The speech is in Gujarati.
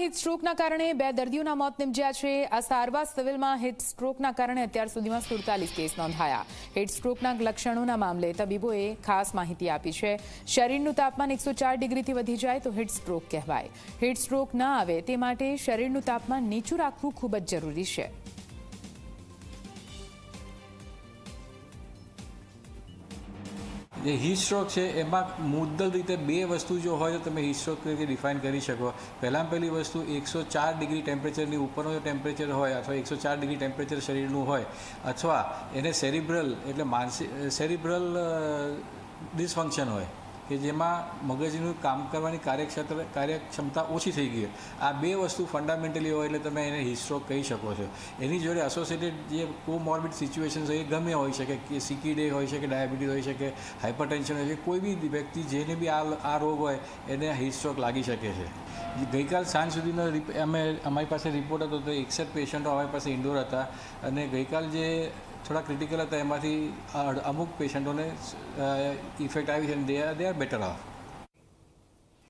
હીટ સ્ટ્રોકના કારણે બે દર્દીઓના મોત નિપજ્યા છે. આ સારવાર સિવિલમાં હિટ સ્ટ્રોકના કારણે અત્યાર સુધીમાં સુડતાલીસ કેસ નોંધાયા. હિટ સ્ટ્રોકના લક્ષણોના મામલે તબીબોએ ખાસ માહિતી આપી છે. શરીરનું તાપમાન એકસો ચાર ડિગ્રીથી વધી જાય તો હિટ સ્ટ્રોક કહેવાય. હિટ સ્ટ્રોક ના આવે તે માટે શરીરનું તાપમાન નીચું રાખવું ખૂબ જ જરૂરી છે. જે હીટ સ્ટ્રોક છે, એમાં મુદ્દલ રીતે બે વસ્તુ જો હોય તો તમે હીટ સ્ટ્રોક તરીકે ડિફાઇન કરી શકો. પહેલાં પહેલી વસ્તુ એકસો ચાર ડિગ્રી ટેમ્પરેચરની ઉપરનો જો ટેમ્પરેચર હોય અથવા એકસો ચાર ડિગ્રી ટેમ્પરેચર શરીરનું હોય અથવા એને સેરિબ્રલ એટલે માનસિક સેરિબ્રલ ડિસફંક્શન હોય. કે જેમાં મગજનું કામ કરવાની કાર્યક્ષેત્ર કાર્યક્ષમતા ઓછી થઈ ગઈ આ બે વસ્તુ ફંડામેન્ટલી હોય એટલે તમે એને હિટસ્ટ્રોક કહી શકો છો. એની જોડે એસોસિએટેડ જે કોમોર્બિડ સિચ્યુએશન્સ હોય એ ગમે હોઈ શકે, કે સિકીડે હોઈ શકે ડાયાબિટીસ છે શકે હાઇપરટેન્શન હોય શકે, કોઈ બી વ્યક્તિ જેને બી આ આ રોગ હોય એને હિસ્ટ્રોક લાગી શકે છે. ગઈકાલ સાંજ સુધીનો અમે, અમારી પાસે રિપોર્ટ હતો તો એકસઠ પેશન્ટો અમારી પાસે ઇન્ડોર હતા અને ગઈકાલ જે થોડા ક્રિટિકલ હતા એમાંથી અમુક પેશન્ટોને ઇફેક્ટ આવી છે they are they better off